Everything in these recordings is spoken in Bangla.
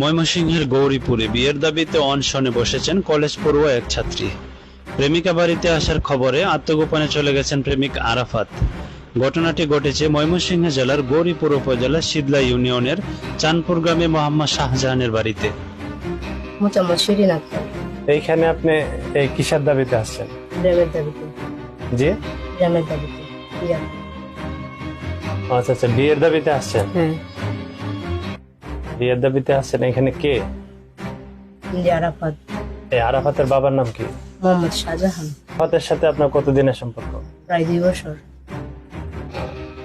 ময়মনসিংহের গৌরীপুরে বিয়ের দাবিতে অনশনে বসেছেন কলেজ পড়ুয়া এক ছাত্রী। প্রেমিকা বাড়িতে আসার খবরে আত্মগোপনে চলে গেছেন প্রেমিক আরাফাত। ঘটনাটি ঘটেছে ময়মনসিংহ জেলার গৌরীপুর উপজেলার শীতলা ইউনিয়নের চাঁদপুর গ্রামে মোহাম্মদ শাহজাহানের বাড়িতে। এইখানে আপনি এই কিসের দাবিতে আসছেন? দাবিতে। জি? দাবিতে। আচ্ছা আচ্ছা বিয়ের দাবিতে আসছেন? হ্যাঁ। বিয়ের দাবিতে আসছেন এখানে কে? আরাফাত। এই আরাফাতের বাবার নাম কি? মোহাম্মদ শাহজাহান। আরাফাতের সাথে আপনার কতদিনের সম্পর্ক? প্রায় দুই বছর।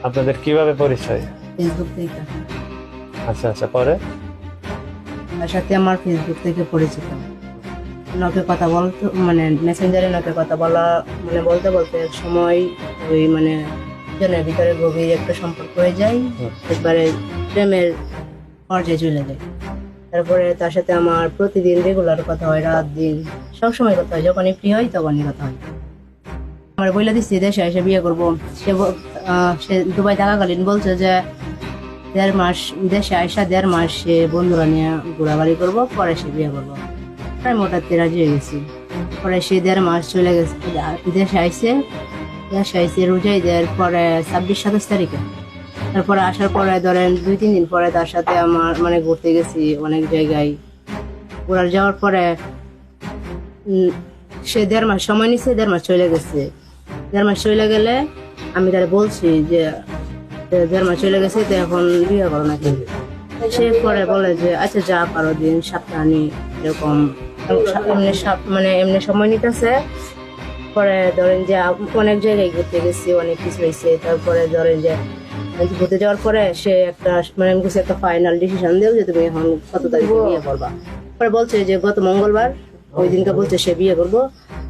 আপনাদের কীভাবে পরিচয়? ফেসবুক থেকে। আচ্ছা আচ্ছা পরে? তার সাথে আমার ফেসবুক থেকে পরিচিত। নকে কথা বলতো মানে মেসেঞ্জারে নকে কথা বলা মানে বলতে বলতে এক সময় ওই মানে জনের ভিতরে গভীর একটা সম্পর্ক হয়ে যায়। হুম। একবারে প্রেমের পর্যায়ে চলে যায় তারপরে তার সাথে আমার প্রতিদিন রেগুলার কথা হয়, রাত দিন, সবসময় কথা হয়। যখনই ফ্রি হয় তখনই কথা হয়। আমার বইলা দিচ্ছি দেশে এসে বিয়ে করব। সে সে দুবাই থাকাকালীন বলছে যে, দেড় মাস, দেশে আইসা দেড় মাস সে বন্ধুরা নিয়ে ঘোরাঘুরি করব, পরে সে বিয়ে করব। প্রায় মোটাতে রাজি হয়ে গেছি। পরে সে দেড় মাস চলে গেছে, দেশে আইসে দেশে আইসে রোজাই দেওয়ার পরে ছাব্বিশ সাতাশ তারিখে তারপরে আসার পরে ধরেন দুই, তিন দিন পরে তার সাথে আমার মানে ঘুরতে গেছি অনেক জায়গায়। ঘোরার যাওয়ার পরে সে দেড় মাস, সময় নিচ্ছে দেড় মাস চলে গেছে। দেড় মাস চলে গেলে আমি তারা বলছি যে দেড় মাস চলে গেছে, তো এখন বিয়ে করো নাকি? সে পরে বলে যে আচ্ছা যা পারো, দিন, সপ্তাহানি, এরকম। এমনি মানে এমনি সময় নিতেছে। পরে ধরেন যে, অনেক জায়গায় ঘুরতে গেছি, অনেক কিছু হয়েছে তারপরে ধরেন যে ঘুরতে যাওয়ার পরে সে একটা মানে আমি একটা ফাইনাল ডিসিশন দেও যে তুমি এখন কত তারিখে বিয়ে করবা। পরে বলছে যে গত মঙ্গলবার ওই দিনকে বলছে সে বিয়ে করব।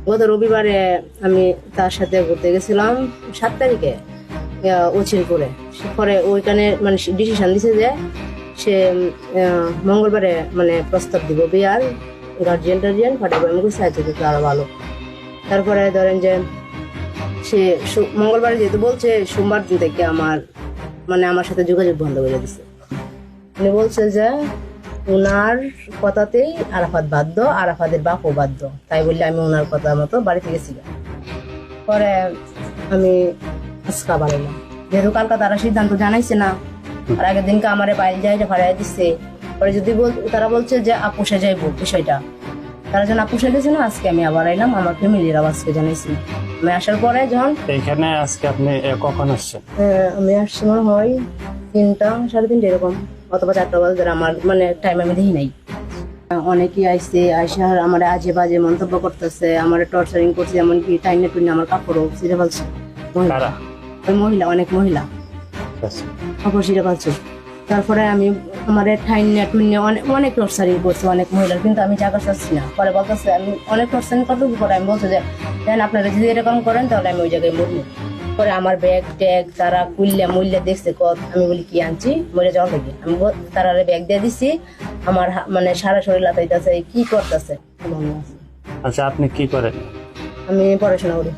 গত রবিবারে আমি তার সাথে ঘুরতে গেছিলাম সাত তারিখে উচিলপুরে পরে ওইখানে মানে ডিসিশন দিছে যে সে মঙ্গলবারে মানে প্রস্তাব দিব বিয়ার গার্জিয়ান টার্জিয়ান পাঠাবো। আমি বুঝতে আছে তো আরও ভালো। তারপরে ধরেন যে সে মঙ্গলবারে যেহেতু বলছে সোমবার থেকে আমার মানে আমার সাথে যোগাযোগ বন্ধ করে দিছে। উনি বলছে যে ওনার কথাতেই আরাফাত বাধ্য, আরাফাতের বাপও বাধ্য। তাই বললে আমি ওনার কথা মতো বাড়ি থেকে ছিলাম। পরে আমি আজকা বাড়াইলাম যেহেতু কালকা তারা সিদ্ধান্ত জানাইছে না, আর আগের দিনকে আমারে বাইরে যাই ভাড়াই দিচ্ছে পরে যদি বল তারা বলছে যে আপুষে যাইব বিষয়টা। তারা যেন আপুষে গেছে না, আজকে আমি আবার আইলাম, আমার ফ্যামিলির আজকে জানাইছি। আমি আসার পরে যখন এইখানে আজকে আপনি কখন আসছেন? আমি আসছি মনে হয় তিনটা সাড়ে তিনটা এরকম অথবা চারটা বাজে আমার মানে টাইম আমি দেখি নাই। অনেকেই আইসে আইসা আমার আজে বাজে মন্তব্য করতেছে আমার টর্চারিং করছে এমনকি টাইনে টুইনে আমার কাপড়ও ছিঁড়ে ফেলছে। মহিলা। অনেক মহিলা। আচ্ছা। কাপড় ছিঁড়ে ফেলছে। তারপরে আমি আমার ঠাইনে টুইনে অনেক অনেক টর্চারিং করছে অনেক মহিলার কিন্তু আমি জায়গা চাচ্ছি না। পরে বলতেছে আমি অনেক টর্চারিং করতে পরে আমি বলছি যে দেন আপনারা যদি এরকম করেন তাহলে আমি ওই জায়গায় মরবো। পরে আমার ব্যাগ ট্যাগ তারা কুল্লা মুল্লা দেখছে কত আমি বলি কি আনছি? মরে যাওয়ার লাগে। আমি তারা ব্যাগ দিয়ে দিছি আমার মানে সারা শরীর লাতাইতেছে কি করতেছে? আচ্ছা আপনি কি করেন? আমি পড়াশোনা করি।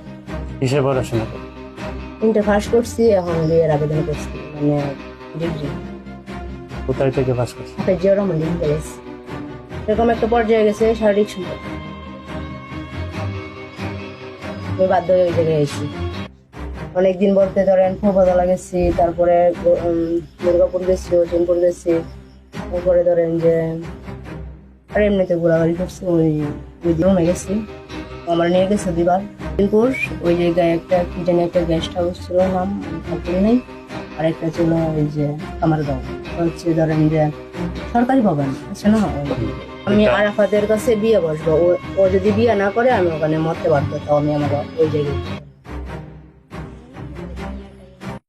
কিসে পড়াশোনা? করেন ইন্টার পাস করছি এখন বিয়ের আবেদন করছি মানে ডিগ্রি কোথায় থেকে পাস করছি জিয়া রহমান ডিগ্রি এরকম একটা পর্যায়ে গেছে শারীরিক সম্পর্ক। আমি বাধ্য হয়ে ওই জায়গায় এসেছি অনেকদিন বলতে ধরেন ফুলবাদলা গেছি তারপরে দুর্গাপুর গেছি অচিনপুর গেছি তারপরে ধরেন যে, আর এমনিতে ঘোরাঘুরি করছি, ওই ওই রুমে গেছি। আমার নিয়ে গেছে দুবার অচিনপুর ওই জায়গায় একটা, কি জানি একটা গেস্ট হাউস ছিল, নাম তারপরে নেই। আর একটা ছিল ওই যে, আমার গাঁও হচ্ছে ধরেন যে, সরকারি ভবন, আছে না? আমি আরাফাতের কাছে বিয়ে বসবো। ও- ও যদি বিয়ে না করে আমি ওখানে মরতে পারতো তাও আমি আমার ওই জায়গায়।